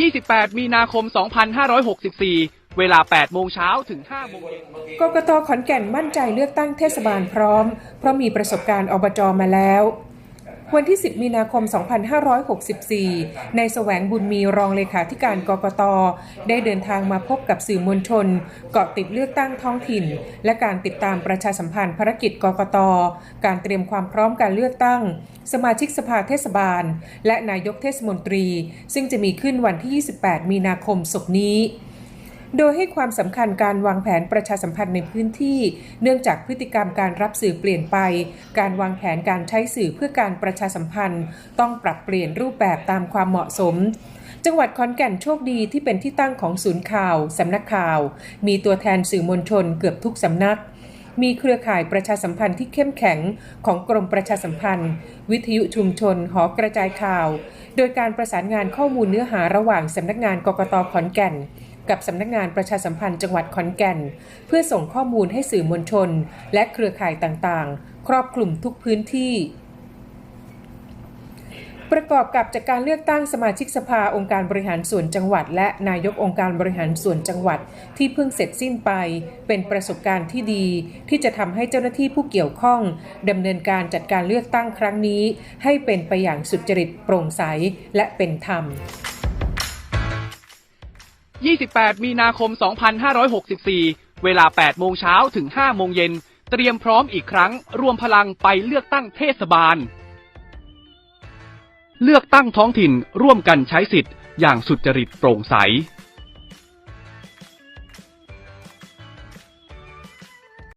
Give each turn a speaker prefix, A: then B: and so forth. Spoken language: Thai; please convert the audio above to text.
A: 28 มีนาคม 2564 เวลา 8 โมงเช้าถึง 5 โมงเย็น
B: กกตขอนแก่นมั่นใจเลือกตั้งเทศบาลพร้อม เพราะมีประสบการณ์อบจมาแล้ว วันที่ 10 มีนาคม 2564 ในแสวงบุญมีรองเลขาธิการกกต ได้เดินทางมาพบกับสื่อมวลชน เกาะติดเลือกตั้งท้องถิ่น และการติดตามประชาสัมพันธ์ภารกิจกกต การเตรียมความพร้อมการเลือกตั้ง สมาชิกสภาเทศบาล และนายกเทศมนตรี ซึ่งจะมีขึ้นวันที่ 28 มีนาคมศกนี้ โดยให้ความสำคัญการวางแผนประชาสัมพันธ์ในพื้นที่ เนื่องจากพฤติกรรมการรับสื่อเปลี่ยนไป การวางแผนการใช้สื่อเพื่อการประชาสัมพันธ์ ต้องปรับเปลี่ยนรูปแบบตามความเหมาะสมจังหวัดขอนแก่นโชคดีที่เป็นที่ตั้งของศูนย์ข่าว สำนักข่าว มีตัวแทนสื่อมวลชนเกือบทุกสำนัก มีเครือข่ายประชาสัมพันธ์ที่เข้มแข็งของกรมประชาสัมพันธ์ วิทยุชุมชน หอกระจายข่าว โดยการประสานงานข้อมูลเนื้อหาระหว่างสำนักงานกกตขอนแก่น กับสำนักงานประชาสัมพันธ์จังหวัดขอนแก่น เพื่อส่งข้อมูลให้สื่อมวลชน และเครือข่ายต่างๆ ครอบคลุมทุกพื้นที่ ประกอบกับจากการเลือกตั้งสมาชิกสภาองค์การบริหารส่วนจังหวัด และนายกองค์การบริหารส่วนจังหวัดที่เพิ่งเสร็จสิ้นไป เป็นประสบการณ์ที่ดี ที่จะทำให้เจ้าหน้าที่ผู้เกี่ยวข้องดำเนินการจัดการเลือกตั้งครั้งนี้ ให้เป็นไปอย่างสุจริตโปร่งใสและเป็นธรรม
A: 28 มีนาคม 2564 เวลา 8 โมงเช้าถึง 5 โมงเย็น เตรียมพร้อมอีกครั้ง รวมพลังไปเลือกตั้งเทศบาล เลือกตั้งท้องถิ่นร่วมกันใช้สิทธิ์ อย่างสุจริตโปร่งใส